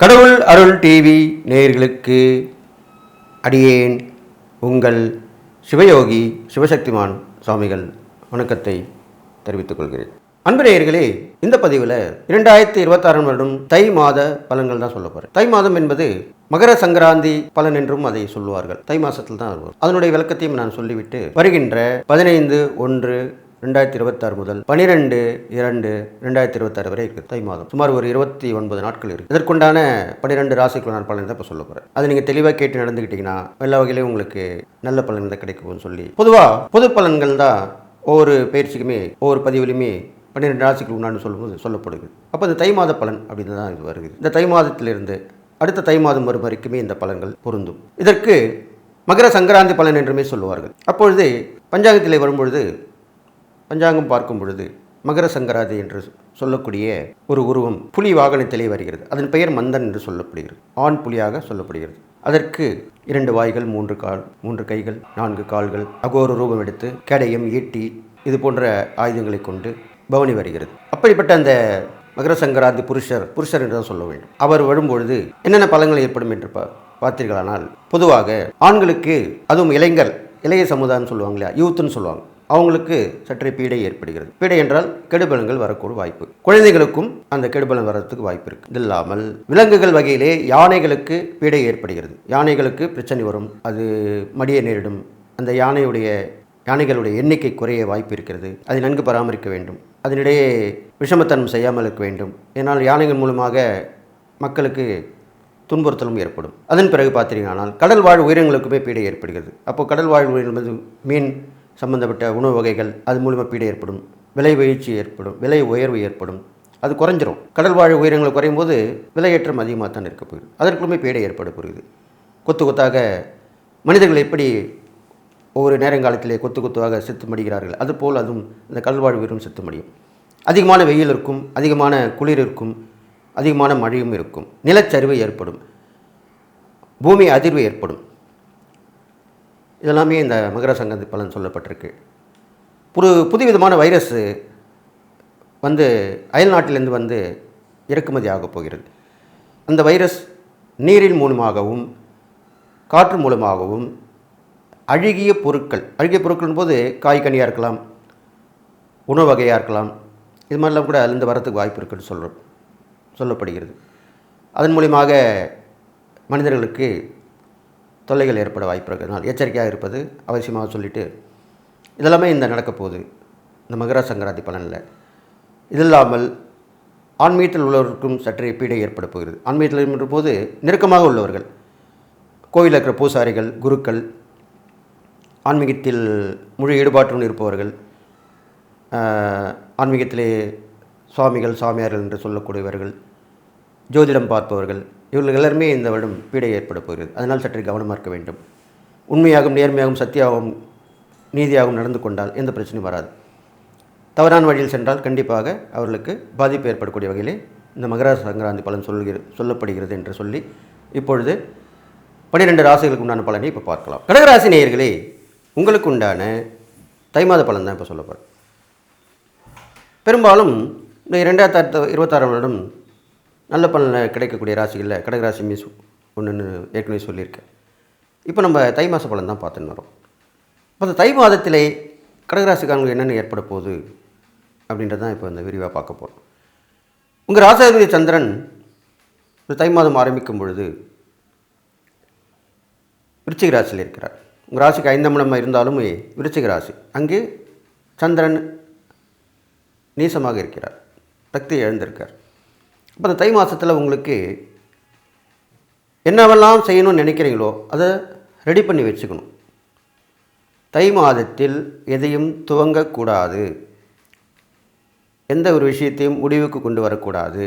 கடவுள் அருள் டிவி நேயர்களுக்கு அடியேன் உங்கள் சிவயோகி சிவசக்திமான் சுவாமிகள் வணக்கத்தை தெரிவித்துக் கொள்கிறேன். அன்பு நேயர்களே இந்த பதிவில் இரண்டாயிரத்தி இருபத்தாறாம் வருடம் தை மாத பலன்கள் தான் சொல்ல போகிறேன் தை மாதம் என்பது மகர சங்கராந்தி பலன் என்றும் அதை சொல்லுவார்கள். தை மாசத்தில் தான் அதனுடைய விளக்கத்தையும் நான் சொல்லிவிட்டு வருகின்ற பதினைந்து ஒன்று ரெண்டாயிரத்தி இருபத்தாறு முதல் பனிரெண்டு இரண்டு ரெண்டாயிரத்தி இருபத்தாறு வரை இருக்குது தை மாதம். சுமார் ஒரு இருபத்தி ஒன்பது நாட்கள் இருக்குது இதற்குண்டான பன்னிரெண்டு ராசிக்குள்ளான பலன் தான் இப்போ சொல்ல போகிறேன் அது நீங்கள் தெளிவாக கேட்டு நடந்துக்கிட்டிங்கன்னா எல்லா வகையிலையும் உங்களுக்கு நல்ல பலன் தான் கிடைக்கும்னு சொல்லி. பொதுவாக பொது பலன்கள் தான் ஒவ்வொரு பயிற்சிக்குமே ஒவ்வொரு பதிவுலையுமே பன்னிரெண்டு ராசிக்கு உண்டான்னு சொல்லும்போது சொல்லப்படுது. அப்போ இந்த தை மாத பலன் அப்படின்னு தான் இது வருகிறது இந்த தை மாதத்திலிருந்து அடுத்த தை மாதம் வரும் வரைக்குமே இந்த பலன்கள் பொருந்தும். இதற்கு மகர சங்கராந்தி பலன் என்றுமே சொல்லுவார்கள். அப்பொழுது பஞ்சாங்கத்தில் வரும்பொழுது பஞ்சாங்கம் பார்க்கும் பொழுது மகர சங்கராதி என்று சொல்லக்கூடிய ஒரு உருவம் புலி வாகனத்திலே வருகிறது. அதன் பெயர் மந்தன் என்று சொல்லப்படுகிறது. ஆண் புலியாக சொல்லப்படுகிறது. அதற்கு இரண்டு வாய்கள் மூன்று கால் மூன்று கைகள் நான்கு கால்கள் அகோர ரூபம் எடுத்து கேடயம் ஈட்டி இது போன்ற ஆயுதங்களை கொண்டு பவனி வருகிறது. அப்படிப்பட்ட அந்த மகர சங்கராந்தி புருஷர் புருஷர் என்று தான் சொல்ல வேண்டும். அவர் வரும்பொழுது என்னென்ன பலங்கள் ஏற்படும் என்று பா பார்த்தீர்களானால் பொதுவாக ஆண்களுக்கு அதுவும் இளைஞர் இளைய சமுதாயம் சொல்லுவாங்க இல்லையா? யூத்துன்னு சொல்லுவாங்க. அவங்களுக்கு சற்றே பீடை ஏற்படுகிறது. பீடை என்றால் கெடுபலன்கள் வரக்கூடிய வாய்ப்பு. குழந்தைகளுக்கும் அந்த கெடுபலன் வர்றதுக்கு வாய்ப்பு இருக்குது இது இல்லாமல் விலங்குகள் வகையிலே யானைகளுக்கு பீடை ஏற்படுகிறது. யானைகளுக்கு பிரச்சனை வரும். அது மடிய நேரிடும். அந்த யானையுடைய யானைகளுடைய எண்ணிக்கை குறைய வாய்ப்பு இருக்கிறது. அதை நன்கு பராமரிக்க வேண்டும். அதனிடையே விஷமத்தனம் செய்யாமல் இருக்க வேண்டும். ஏன்னால் யானைகள் மூலமாக மக்களுக்கு துன்புறுத்தலும் ஏற்படும். அதன் பிறகு பார்த்தீங்கன்னா கடல் வாழ் உயிரினங்களுக்குமே பீடை ஏற்படுகிறது. அப்போ கடல் வாழ் உயிரினங்கள் மீன் சம்பந்தப்பட்ட உணவு வகைகள் அது மூலமாக பீடை ஏற்படும் விலை வீழ்ச்சி ஏற்படும் விலை உயர்வு ஏற்படும் அது குறைஞ்சிரும். கடல் வாழ் உயிரினங்கள் குறையும் போது விலையேற்றம் அதிகமாக தான் இருக்க போகுது. அதற்குள்ளுமே பீடை ஏற்பட போகுது. கொத்து கொத்தாக மனிதர்கள் எப்படி ஒவ்வொரு நேரங்காலத்திலே கொத்து கொத்துவாக செத்து மடிகிறார்கள் அதுபோல் அதுவும் இந்த கடல்வாழ் உயிரும் செத்து மடியும். அதிகமான வெயில் இருக்கும் அதிகமான குளிர் இருக்கும் அதிகமான மழையும் இருக்கும். நிலச்சரிவு ஏற்படும். பூமி அதிர்வு ஏற்படும். இதெல்லாமே இந்த மகர சங்கந்தி பலன் சொல்லப்பட்டிருக்கு. புது புதுவிதமான வைரஸ் வந்து அயல் நாட்டிலேருந்து வந்து இறக்குமதி ஆகப் போகிறது. அந்த வைரஸ் நீரின் மூலமாகவும் காற்று மூலமாகவும் அழுகிய பொருட்கள் அழுகிய பொருட்கள் போது காய்கனியாக இருக்கலாம் உணவு வகையாக இருக்கலாம் இது மாதிரிலாம் கூட அதுலேருந்து வரத்துக்கு வாய்ப்பு இருக்குன்னு சொல்கிறோம் சொல்லப்படுகிறது. அதன் மூலியமாக மனிதர்களுக்கு தொல்லைகள் ஏற்பட வாய்ப்பு இருக்கிறதுனால் எச்சரிக்கையாக இருப்பது அவசியமாக சொல்லிட்டு இதெல்லாமே இந்த நடக்க போகுது. இந்த மகர சங்கராந்தி பலனில். இது இல்லாமல் ஆன்மீகத்தில் உள்ளவருக்கும் சற்றே பீடை ஏற்பட போகிறது. ஆன்மீகத்தில் என்ற போது நெருக்கமாக உள்ளவர்கள் கோயிலில் இருக்கிற பூசாரிகள் குருக்கள் ஆன்மீகத்தில் முழு ஈடுபாட்டுடன் இருப்பவர்கள் ஆன்மீகத்திலே சுவாமிகள் சாமியார்கள் என்று சொல்லக்கூடியவர்கள் ஜோதிடம் பார்ப்பவர்கள் இவர்கள் எல்லாருமே இந்த வருடம் பீடை ஏற்பட போகிறது. அதனால் சற்று கவனமாக இருக்க வேண்டும். உண்மையாகவும் நேர்மையாகவும் சத்தியாகவும் நீதியாகவும் நடந்து கொண்டால் எந்த பிரச்சனையும் வராது. தவறான வழியில் சென்றால் கண்டிப்பாக அவர்களுக்கு பாதிப்பு ஏற்படக்கூடிய வகையிலே இந்த மகர சங்கராந்தி பலன் சொல்கிற சொல்லப்படுகிறது என்று சொல்லி இப்பொழுது பன்னிரெண்டு ராசிகளுக்கு உண்டான பலனை இப்போ பார்க்கலாம். கடகராசி நேயர்களே உங்களுக்கு உண்டான தை மாத பலன் தான் இப்போ சொல்லப்படும் பெரும்பாலும் இந்த இரண்டாயிரத்தி இருபத்தாறாம் வருடம் நல்ல பலன் கிடைக்கக்கூடிய ராசிகளில் கடகராசி மீஸ் ஒன்றுன்னு ஏற்கனவே சொல்லியிருக்கேன். இப்போ நம்ம தை மாத பலன் தான் பார்த்துன்னு வரோம். இப்போ அந்த தை மாதத்திலே கடகராசிக்காரங்களுக்கு என்னென்ன ஏற்பட போகுது அப்படின்றது தான் இப்போ இந்த விரிவாக பார்க்க போகிறோம் உங்கள் ராசாதிபதி சந்திரன் இந்த தை மாதம் ஆரம்பிக்கும் பொழுது விருச்சிக ராசியில் இருக்கிறார். உங்கள் ராசிக்கு ஐந்தாம் இடமாக இருந்தாலும் விருச்சிக ராசி. அங்கே சந்திரன் நீசமாக இருக்கிறார். சக்தி இழந்திருக்கார். இப்போ அந்த தை மாதத்தில் உங்களுக்கு என்னவெல்லாம் செய்யணும்னு நினைக்கிறீங்களோ அதை ரெடி பண்ணி வச்சுக்கணும். தை மாதத்தில் எதையும் துவங்கக்கூடாது. எந்த ஒரு விஷயத்தையும் முடிவுக்கு கொண்டு வரக்கூடாது.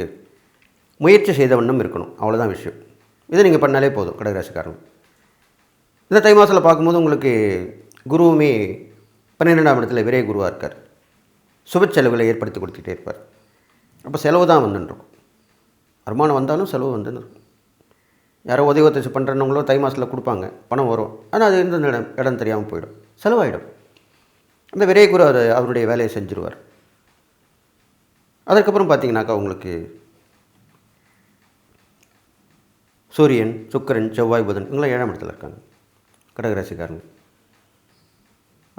முயற்சி செய்த வண்ணம் இருக்கணும். அவ்வளோதான் விஷயம். இதை நீங்கள் பண்ணாலே போதும் கடகராசிக்காரங்க. இந்த தை மாதத்தில் பார்க்கும்போது உங்களுக்கு குருவுமே பன்னிரெண்டாம் இடத்துல விரை குருவாக இருக்கார். சுப செலவுகளை ஏற்படுத்தி கொடுத்துட்டே இருப்பார். அப்போ செலவு தான் வந்துட்டுருக்கும் வருமானம் வந்தாலும் செலவு வந்து யாரோ உதவி ஒத்துழைச்சி பண்ணுறவங்களோ தை மாதத்தில் கொடுப்பாங்க பணம் வரும். ஆனால் அது இருந்த இடம் இடம் தெரியாமல் போயிடும். செலவாயிடும். அந்த விரை அவர் அவருடைய வேலையை செஞ்சுருவார். அதுக்கப்புறம் பார்த்தீங்கன்னாக்கா உங்களுக்கு சூரியன் சுக்கரன் செவ்வாய் புதன் இவங்களாம் ஏழாம் இடத்துல இருக்காங்க. கடகராசிக்காரங்க.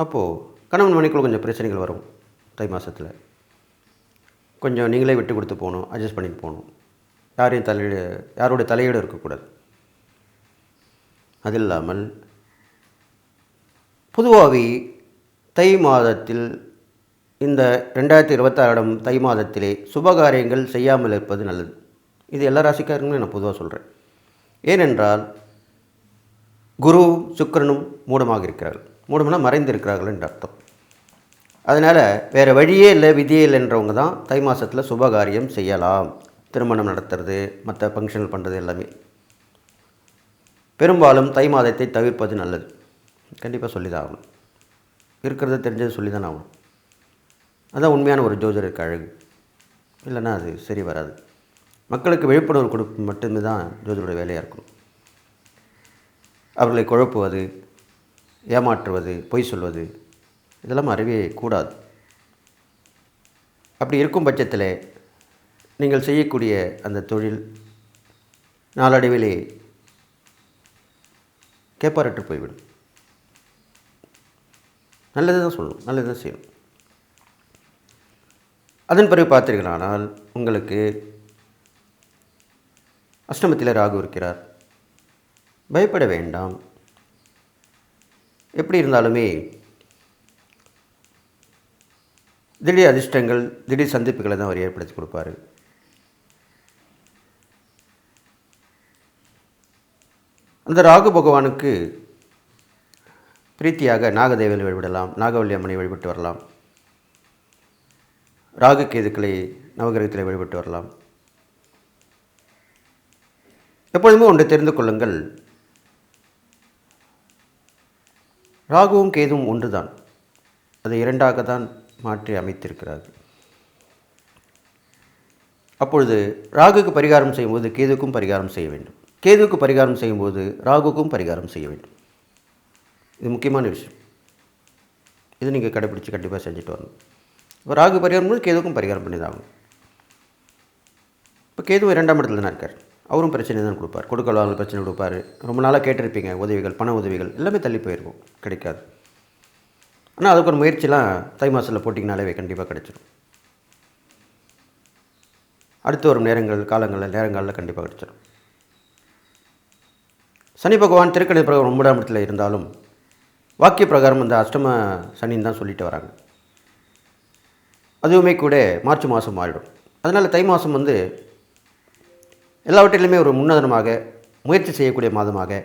அப்போது கணவன் மணிக்குள்ள கொஞ்சம் பிரச்சனைகள் வரும் தை மாதத்தில் கொஞ்சம் நீங்களே விட்டு கொடுத்து போகணும் அட்ஜஸ்ட் பண்ணிட்டு போகணும். யாரையும் தலையீடு யாரோட தலையீடு இருக்கக்கூடாது. அது இல்லாமல் பொதுவாகவே தை மாதத்தில் இந்த ரெண்டாயிரத்தி இருபத்தாறாம் தை மாதத்திலே சுபகாரியங்கள் செய்யாமல் இருப்பது நல்லது. இது எல்லா ராசிக்காரங்களும் நான் பொதுவாக சொல்கிறேன் ஏனென்றால் குருவும் சுக்கிரனும் மூடமாக இருக்கிறார்கள். மூடம்னா மறைந்து இருக்கிறார்கள் என்று அர்த்தம். அதனால் வேறு வழியே இல்லை விதியே இல்லைன்றவங்க தான் தை மாதத்தில் சுபகாரியம் செய்யலாம். திருமணம் நடத்துறது மற்ற ஃபங்க்ஷன்கள் பண்ணுறது எல்லாமே. பெரும்பாலும் தை மாதத்தை தவிர்ப்பது நல்லது. கண்டிப்பாக சொல்லி தான் ஆகணும். இருக்கிறத தெரிஞ்சது சொல்லி தான் ஆகணும். அதுதான் உண்மையான ஒரு ஜோதிடருக்கு அழகு. இல்லைன்னா அது சரி வராது. மக்களுக்கு விழிப்புணர்வு கொடுப்பு மட்டுமே தான் ஜோதிடரோட வேலையாக இருக்கும் அவர்களை குழப்புவது ஏமாற்றுவது பொய் சொல்வது இதெல்லாம் அறிவே கூடாது. அப்படி இருக்கும் பட்சத்தில் நீங்கள் செய்யக்கூடிய அந்த தொழில் நாளடைவிலே கேப்பாரற்று போய்விடும். நல்லது தான் சொல்லணும் நல்லது தான் செய்யணும் அதன் பிறகு பார்த்தீர்களானால் உங்களுக்கு அஷ்டமத்தில் ராகு இருக்கிறார். பயப்பட வேண்டாம். எப்படி இருந்தாலுமே திடீர் அதிர்ஷ்டங்கள் திடீர் சந்திப்புகளை தான் அவர் ஏற்படுத்தி கொடுப்பாரு. அந்த ராகு பகவானுக்கு பிரீத்தியாக நாகதேவனை வழிபடலாம் நாகவல்லி அம்மனை வழிபட்டு வரலாம். ராகு கேதுக்களை நவகிரகத்தில் வழிபட்டு வரலாம். எப்பொழுதுமே ஒன்றை தெரிந்து கொள்ளுங்கள். ராகுவும் கேதுவும் ஒன்றுதான். அதை இரண்டாக தான் மாற்றி அமைத்திருக்கிறார்கள். அப்பொழுது ராகுக்கு பரிகாரம் செய்யும்போது கேதுக்கும் பரிகாரம் செய்ய வேண்டும். கேதுவுக்கு பரிகாரம் செய்யும்போது ராகுக்கும் பரிகாரம் செய்ய வேண்டும். இது முக்கியமான விஷயம். இது நீங்கள் கடைப்பிடிச்சு கண்டிப்பாக செஞ்சுட்டு வரணும். இப்போ ராகு பரிகாரம் போது கேதுவுக்கும் பரிகாரம் பண்ணி தான் ஆகணும். இப்போ கேது இரண்டாம் இடத்துல தான் இருக்கார். அவரும் பிரச்சனை தான் கொடுப்பார். கொடுக்கலாத பிரச்சனை கொடுப்பார். ரொம்ப நாளாக கேட்டிருப்பீங்க உதவிகள் பண உதவிகள் எல்லாமே தள்ளி போயிருக்கும். கிடைக்காது. ஆனால் அதுக்கு ஒரு முயற்சிலாம் தை மாதத்தில் போட்டிங்கனாலே கண்டிப்பாக கிடைச்சிடும் அடுத்து வரும் நேரங்கள் காலங்களில் நேரங்களில் கண்டிப்பாக கிடைச்சிடும் சனி பகவான் திருக்கணி பிரகாரம் ஒன்பதாம் இடத்துல இருந்தாலும் வாக்கிய பிரகாரம் அந்த அஷ்டம சனின்னு தான் சொல்லிட்டு வராங்க. அதுவுமே கூட மார்ச் மாதம் மாறிடும். அதனால் தை மாதம் வந்து எல்லாவற்றிலுமே ஒரு முன்னதனமாக முயற்சி செய்யக்கூடிய மாதமாக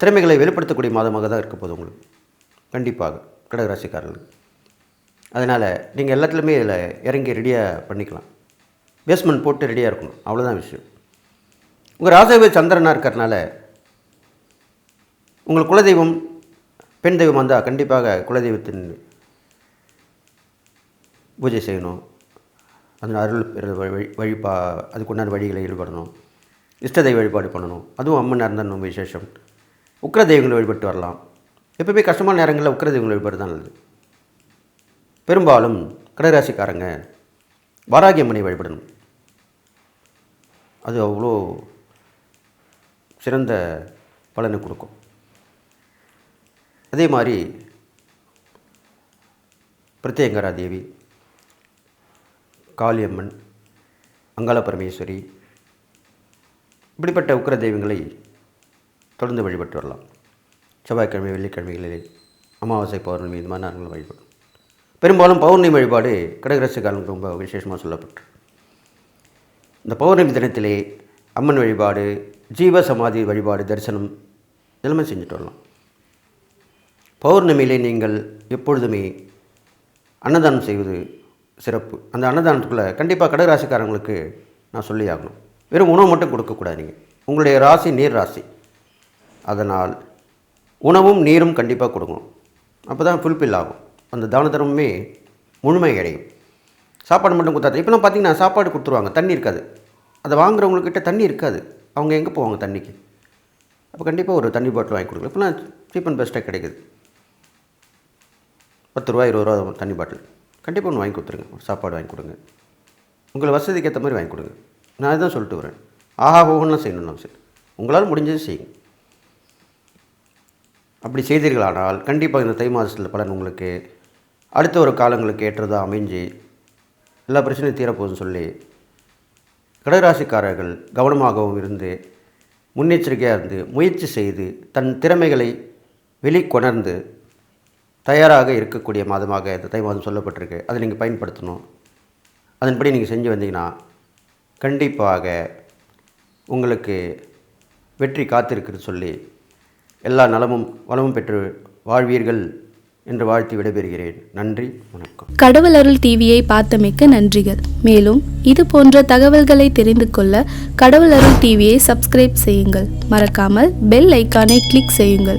திறமைகளை வெளிப்படுத்தக்கூடிய மாதமாக தான் இருக்க போகுது உங்களுக்கு. கண்டிப்பாக கடகராசிக்காரர்கள். அதனால் நீங்கள் எல்லாத்துலேயுமே இதில் இறங்கி ரெடியாக பண்ணிக்கலாம். பேஸ்மெண்ட் போட்டு ரெடியாக இருக்கணும். அவ்வளோதான் விஷயம். உங்கள் ராசாவே சந்திரனாக இருக்கிறனால உங்கள் குலதெய்வம் பெண் தெய்வம் வந்தால் கண்டிப்பாக குலதெய்வத்தின் பூஜை செய்யணும். அந்த அருள் பெற வழி வழிபா அதுக்குண்டான வழிகளை ஈடுபடணும். இஷ்ட தெய்வ வழிபாடு பண்ணணும். அதுவும் அம்மன் இருந்தால் ரொம்ப விசேஷம். உக்கிர தெய்வங்களை வழிபட்டு வரலாம். எப்பவுமே கஷ்டமான நேரங்களில் உக்கிர தெய்வங்களை வழிபாடு தான் நல்லது. பெரும்பாலும் கடகராசிக்காரங்க வாராகியம்மனை வழிபடணும். அது அவ்வளோ சிறந்த பலனை கொடுக்கும். அதே மாதிரி பிரத்யங்கரா தேவி காளியம்மன் அங்காள பரமேஸ்வரி இப்படிப்பட்ட உக்கிர தெய்வங்களை தொடர்ந்து வழிபட்டு வரலாம். செவ்வாய்க்கிழமை வெள்ளிக்கிழமைகளிலே அமாவாசை பௌர்ணமி இது மாதிரி நாங்கள் வழிபடும். பெரும்பாலும் பௌர்ணமி வழிபாடு கடகரசு காலம் ரொம்ப விசேஷமாக சொல்லப்பட்டு. இந்த பௌர்ணமி தினத்திலே அம்மன் வழிபாடு ஜீவ சமாதி வழிபாடு தரிசனம் எல்லாமே செஞ்சுட்டு வரலாம். பௌர்ணமியிலே நீங்கள் எப்பொழுதுமே அன்னதானம் செய்வது சிறப்பு. அந்த அன்னதானத்துக்குள்ளே கண்டிப்பாக கடகராசிக்காரங்களுக்கு நான் சொல்லி ஆகணும். வெறும் உணவு மட்டும் கொடுக்கக்கூடாது நீங்கள் உங்களுடைய ராசி நீர் ராசி. அதனால் உணவும் நீரும் கண்டிப்பாக கொடுக்கணும். அப்போ தான் ஃபுல்ஃபில் ஆகும். அந்த தான தர்மமே முழுமை அடையும். சாப்பாடு மட்டும் கொடுத்தாது இப்போலாம் பார்த்தீங்கன்னா சாப்பாடு கொடுத்துருவாங்க. தண்ணி இருக்காது. அதை வாங்குறவங்கக்கிட்ட தண்ணி இருக்காது. அவங்க எங்கே போவாங்க தண்ணிக்கு? அப்போ கண்டிப்பாக ஒரு தண்ணி பாட்டில் வாங்கி கொடுக்கலாம். இப்போலாம் சீப் அண்ட் பெஸ்ட்டாக கிடைக்குது. பத்து ரூபா இருபது ரூபா தண்ணி பாட்டில். கண்டிப்பாக ஒன்று வாங்கி கொடுத்துருங்க. ஒரு சாப்பாடு வாங்கி கொடுங்க. உங்களை வசதிக்கு ஏற்ற மாதிரி வாங்கி கொடுங்க. நான் இதான் சொல்லிட்டு வரேன். ஆஹா ஓகோன்னு செய்யணும் நம்ம சரி உங்களால் முடிஞ்சது செய்யுங்க. அப்படி செய்தீர்களானால் கண்டிப்பாக இந்த தை மாதத்தில் பலன் உங்களுக்கு அடுத்த ஒரு காலங்களுக்கு ஏற்றதாக அமைஞ்சு எல்லா பிரச்சனையும் தீரப்போகுதுன்னு சொல்லி கடகராசிக்காரர்கள் கவனமாகவும் இருந்து முன்னெச்சரிக்கையாக இருந்து முயற்சி செய்து தன் திறமைகளை வெளிக்கொணர்ந்து தயாராக இருக்கக்கூடிய மாதமாக இந்த தை மாதம் சொல்லப்பட்டிருக்கு. அதை நீங்கள் பயன்படுத்தணும். அதன்படி நீங்கள் செஞ்சு வந்தீங்கன்னா கண்டிப்பாக உங்களுக்கு வெற்றி காத்திருக்குன்னு சொல்லி எல்லா நலமும் வளமும் பெற்று வாழ்வீர்கள். என்று வாழ்த்து விடைபெறுகிறேன். நன்றி வணக்கம். கடவுள் அருள் டிவியை பார்த்தமைக்க நன்றிகள். மேலும் இது போன்ற தகவல்களை தெரிந்து கொள்ள கடவுள் அருள் டிவியை சப்ஸ்கிரைப் செய்யுங்கள். மறக்காமல் பெல் ஐக்கானை கிளிக் செய்யுங்கள்.